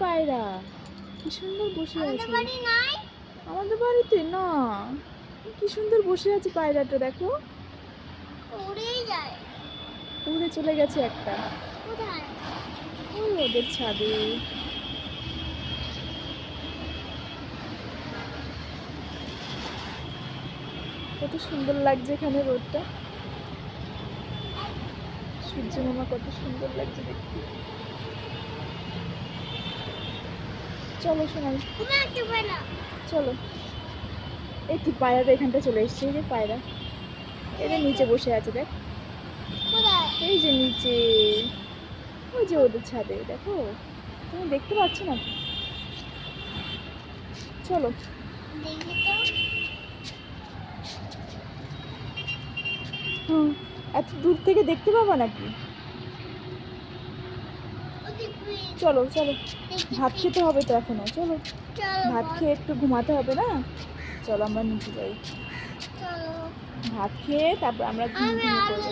পায়রা। কি সুন্দর বসে আছে। আমাদের বাড়িতে? না। কি সুন্দর বসে আছে পায়রাটা দেখো। উড়েই যায়। উড়ে চলে গেছে একটা। ওই ওদের ছাদে। কত সুন্দর লাগছে এখানে রোদটা। সূর্য মামা কত সুন্দর লাগছে দেখতে। চলো শোনাই চলো। এই তুই পায়রাটা এখানটা চলে এসছে এই যে পায়রা। এটা নিচে বসে আছে দেখ। এই যে নিচে। ওই যে ওদের ছাদে দেখো। তুমি দেখতে পাচ্ছ না? তো? চলো হুম। এত দূর থেকে দেখতে পাবা নাকি? চলো চলো। ভাত খেতে হবে তো এখনও চলো। ভাত খেয়ে একটু ঘুমাতে হবে না? চলো আমরা নিচে যাই। ভাত খেয়ে তারপর আমরা ঘুমিয়ে করব